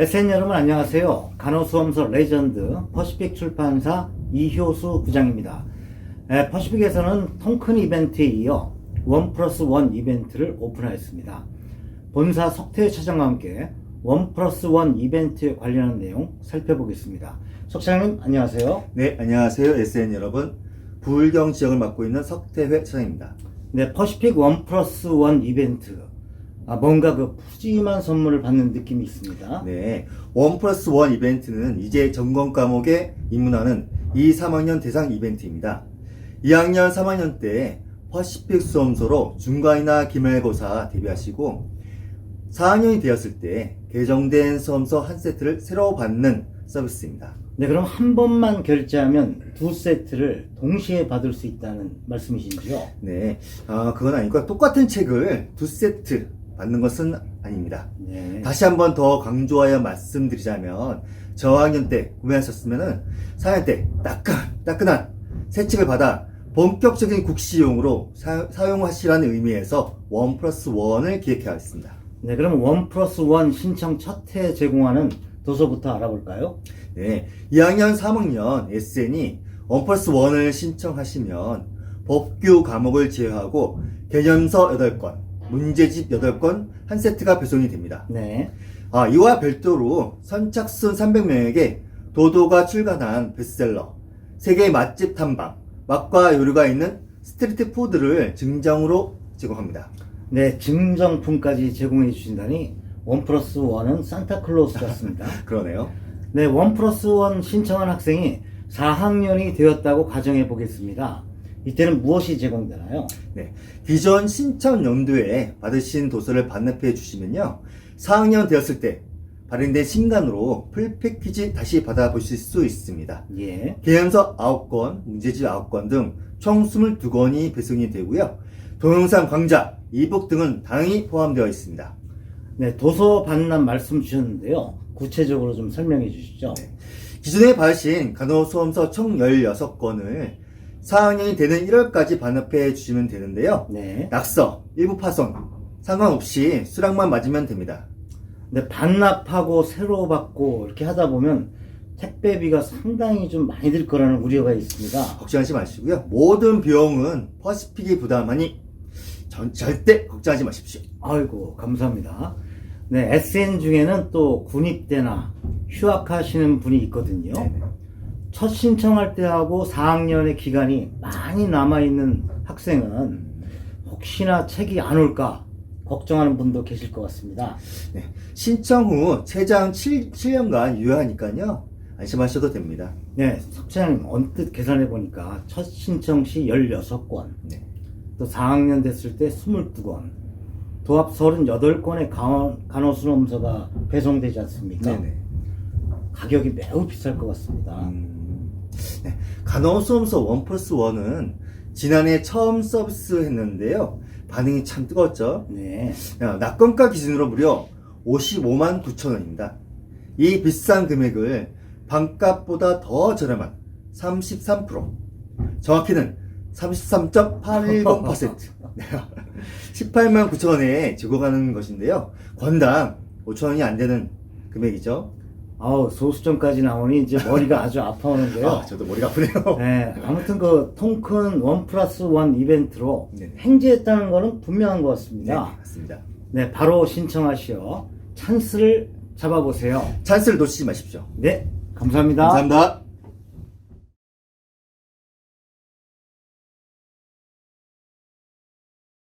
SN 여러분 안녕하세요. 간호수험서 레전드 퍼시픽 출판사 이효수 부장입니다. 에, 퍼시픽에서는 통큰 이벤트에 이어 원 플러스 원 이벤트를 오픈하였습니다. 본사 석태 차장과 함께 원 플러스 원 이벤트에 관련한 내용 살펴보겠습니다. 석 차장님 안녕하세요. 네, 안녕하세요. SN 여러분. 부울경 지역을 맡고 있는 석태회 차장입니다. 네, 퍼시픽 원 플러스 원 이벤트. 아, 뭔가 그 푸짐한 선물을 받는 느낌이 있습니다. 네, 원 플러스 원 이벤트는 이제 전공 과목에 입문하는 2, 3학년 대상 이벤트입니다. 2학년, 3학년 때 퍼시픽 수험소로 중간이나 기말고사 대비하시고 4학년이 되었을 때 개정된 수험서 한 세트를 새로 받는 서비스입니다. 네, 그럼 한 번만 결제하면 두 세트를 동시에 받을 수 있다는 말씀이신지요? 네, 아, 그건 아니고 똑같은 책을 두 세트 받는 것은 아닙니다. 네. 다시 한번 더 강조하여 말씀드리자면 저학년 때 구매하셨으면은 4학년 때 따끈 따끈한 새 책을 받아 본격적인 국시용으로 사, 사용하시라는 의미에서 원 플러스 원을 기획하였습니다. 네, 그럼 원 플러스 원 신청 첫 해 제공하는 도서부터 알아볼까요? 네, 2학년 3학년 SN이 원 플러스 원을 신청하시면 법규 과목을 제외하고 개념서 8권, 문제집 8권 한 세트가 배송이 됩니다. 네. 아, 이와 별도로 선착순 300명에게 도도가 출간한 베스트셀러, 세계 맛집 탐방, 맛과 요리가 있는 스트리트 푸드를 증정으로 제공합니다. 네, 증정품까지 제공해 주신다니 원 플러스 원은 산타클로스 같습니다. 그러네요. 네, 원 플러스 원 신청한 학생이 4학년이 되었다고 가정해 보겠습니다. 이때는 무엇이 제공되나요? 네. 기존 신청 연도에 받으신 도서를 반납해 주시면요. 4학년 되었을 때 발행된 신간으로 풀 패키지 다시 받아보실 수 있습니다. 예. 개연서 9권, 문제집 9권 등총 22권이 배송이 되고요. 동영상 강좌, 이북 등은 당연히 포함되어 있습니다. 네, 도서 반납 말씀 주셨는데요. 구체적으로 좀 설명해 주시죠. 네. 기존에 받으신 간호수험서 총 16권을 4학년이 되는 1월까지 반납해 주시면 되는데요. 네. 낙서, 일부 파손, 상관없이 수량만 맞으면 됩니다. 근데 반납하고 새로 받고 이렇게 하다 보면 택배비가 상당히 좀 많이 들 거라는 우려가 있습니다. 걱정하지 마시고요. 모든 비용은 퍼시픽이 부담하니 전- 절대 걱정하지 마십시오. 아이고, 감사합니다. 네, SN 중에는 또 군입대나 휴학하시는 분이 있거든요. 네네. 첫 신청할 때하고 4학년의 기간이 많이 남아있는 학생은 혹시나 책이 안 올까 걱정하는 분도 계실 것 같습니다. 네. 신청 후 최장 7, 7년간 유효하니까요. 안심하셔도 됩니다. 네, 석차장님 언뜻 계산해 보니까 첫 신청 시 16권, 네. 또 4학년 됐을 때 22권, 도합 38권의 간호수험서가 배송되지 않습니까? 네네. 가격이 매우 비쌀 것 같습니다. 음, 네. 간호수험서 원 플러스 원은 지난해 처음 서비스 했는데요. 반응이 참 뜨거웠죠. 네. 야, 낙건가 기준으로 무려 55만 9천 원입니다. 이 비싼 금액을 반값보다 더 저렴한 33% 정확히는 33.810% 18만 9천 원에 제공하는 것인데요. 권당 5천 원이 안 되는 금액이죠. 아우, 소수점까지 나오니 이제 머리가 아주 아파오는데요. 아, 저도 머리가 아프네요. 네, 아무튼 그 통큰 원 플러스 원 이벤트로 네네. 행지했다는 거는 분명한 것 네, 같습니다. 맞습니다. 네, 바로 신청하시어 찬스를 잡아보세요. 찬스를 놓치지 마십시오. 네, 감사합니다. 감사합니다.